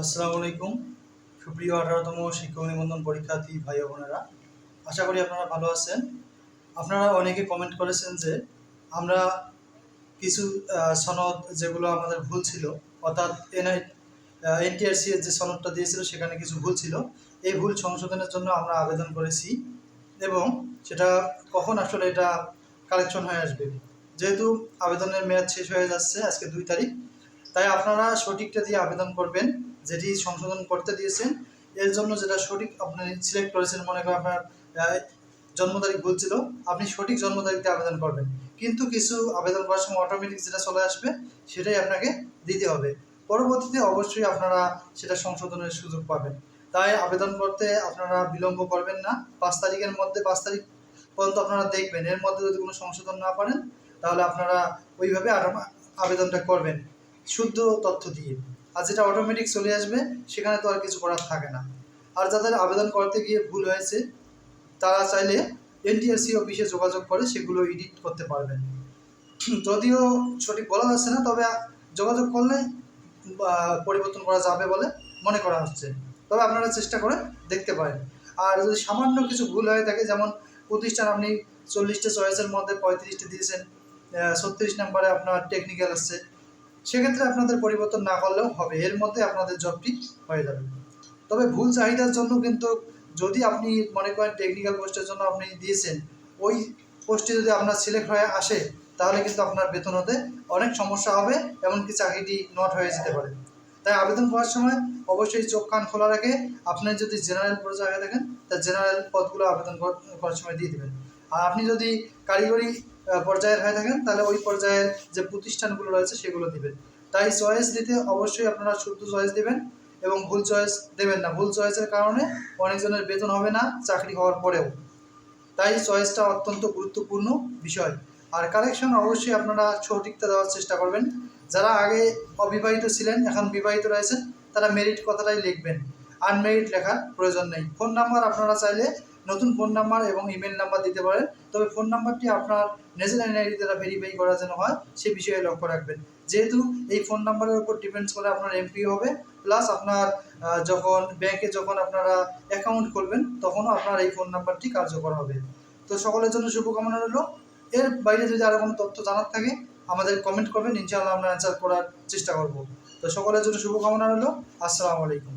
আসসালামু আলাইকুম। সুপ্রিয় আঠারোতম শিক্ষক নিবন্ধন পরীক্ষার্থী ভাই বোনেরা, আশা করি আপনারা ভালো আছেন। আপনারা অনেকে কমেন্ট করেছেন যে আমরা কিছু সনদ যেগুলো আমাদের ভুল ছিল, অর্থাৎ এনআই এনটিআরসি এর যে সনদটা দিয়েছিল, সেখানে কিছু ভুল ছিল, এই ভুল সংশোধনের জন্য আমরা আবেদন করেছি এবং সেটা কখন আসলে এটা কালেকশন হয়ে আসবে। যেহেতু আবেদনের মেয়াদ শেষ হয়ে যাচ্ছে আজকে দুই তারিখ, তাই আপনারা সঠিকটা দিয়ে আবেদন করবেন। যেটি সংশোধন করতে দিয়েছেন, এর জন্য যেটা সঠিক আপনি সিলেক্ট করেছেন মনে করেন আপনার জন্ম তারিখ ভুল ছিল আপনি সঠিক জন্ম তারিখতে আবেদন করবেন। কিন্তু কিছু আবেদন করার সময় অটোমেটিক যেটা চলে আসবে, সেটাই আপনাকে দিতে হবে। পরবর্তীতে অবশ্যই আপনারা সেটা সংশোধনের সুযোগ পাবেন। তাই আবেদন করতে আপনারা বিলম্ব করবেন না। পাঁচ তারিখের মধ্যে, পাঁচ তারিখ পর্যন্ত আপনারা দেখবেন। এর মধ্যে যদি কোনো সংশোধন না পারেন তাহলে আপনারা ওইভাবে আবেদনটা করবেন। শুদ্ধ তথ্য দিয়ে। আর যেটা অটোমেটিক চলে আসবে, সেখানে তো আর কিছু করার থাকে না। আর যাদের আবেদন করতে গিয়ে ভুল হয়েছে, তারা চাইলে এনটিআরসি অফিসে যোগাযোগ করে সেগুলো এডিট করতে পারবেন। যদিও সঠিক বলা যাচ্ছে না, তবে যোগাযোগ করলে পরিবর্তন করা যাবে বলে মনে করা হচ্ছে। তবে আপনারা চেষ্টা করে দেখতে পারেন। আর যদি সামান্য কিছু ভুল হয়ে থাকে, যেমন প্রতিষ্ঠান আপনি চল্লিশটা চয়েসের মধ্যে পঁয়ত্রিশটা দিয়েছেন ছত্রিশ নাম্বারে আপনার টেকনিক্যাল আসছে সেক্ষেত্রে আপনাদের পরিবর্তন না করলেও হবে। এর মধ্যে আপনাদের জবটি হয়ে যাবে। তবে ভুল চাহিদার জন্য কিন্তু যদি আপনি মনে করেন টেকনিক্যাল পোস্টের জন্য আপনি দিয়েছেন, ওই পোস্টে যদি আপনার সিলেক্ট হয়ে আসে, তাহলে কিন্তু আপনার বেতন হতে অনেক সমস্যা হবে, এমনকি চাকরিটি নট হয়ে যেতে পারে। তাই আবেদন করার সময় অবশ্যই চোখ কান খোলা রাখে আপনি যদি জেনারেল পর্যায়ে থাকেন তা জেনারেল পদগুলো আবেদন কর- করার সময় দিয়ে দেবেন। আর আপনি যদি কারিগরি পর্যায়ের হয়ে থাকেন, তাহলে ওই পর্যায়ের যে প্রতিষ্ঠানগুলো রয়েছে সেগুলো দিবেন। তাই চয়েস দিতে অবশ্যই আপনারা শুদ্ধ চয়েস দিবেন এবং ভুল চয়েস দেবেন না। ভুল চয়েসের কারণে অনেকজনের বেতন হবে না, চাকরি হওয়ার পরেও। তাই চয়েসটা অত্যন্ত গুরুত্বপূর্ণ বিষয়। আর কালেকশন অবশ্যই আপনারা সঠিকটা দেওয়ার চেষ্টা করবেন। যারা আগে অবিবাহিত ছিলেন, এখন বিবাহিত রয়েছেন, তারা মেরিট কথাটাই লিখবেন। আনমেরিট লেখার প্রয়োজন নেই। ফোন নাম্বার আপনারা চাইলে নতুন ফোন নাম্বার এবং ইমেল নাম্বার দিতে পারেন। তবে ফোন নাম্বারটি আপনার নিজের এনআইডি দ্বারা ভেরিফাই করা যেন হয়, সে বিষয়ে লক্ষ্য রাখবেন। যেহেতু এই ফোন নাম্বারের উপর ডিপেন্ডস করে আপনার এমপি হবে প্লাস আপনার যখন ব্যাংকে যখন আপনারা অ্যাকাউন্ট খুলবেন, তখনও আপনার এই ফোন নাম্বারটি কার্যকর হবে। তো সকলের জন্য শুভকামনা রইল। এর বাইরে যদি আরও কোনো তথ্য জানার থাকে, আমাদের কমেন্ট করবেন, ইনশাআল্লাহ আমরা অ্যান্সার করার চেষ্টা করব। তো সকলের জন্য শুভকামনা রইল। আসসালামু আলাইকুম।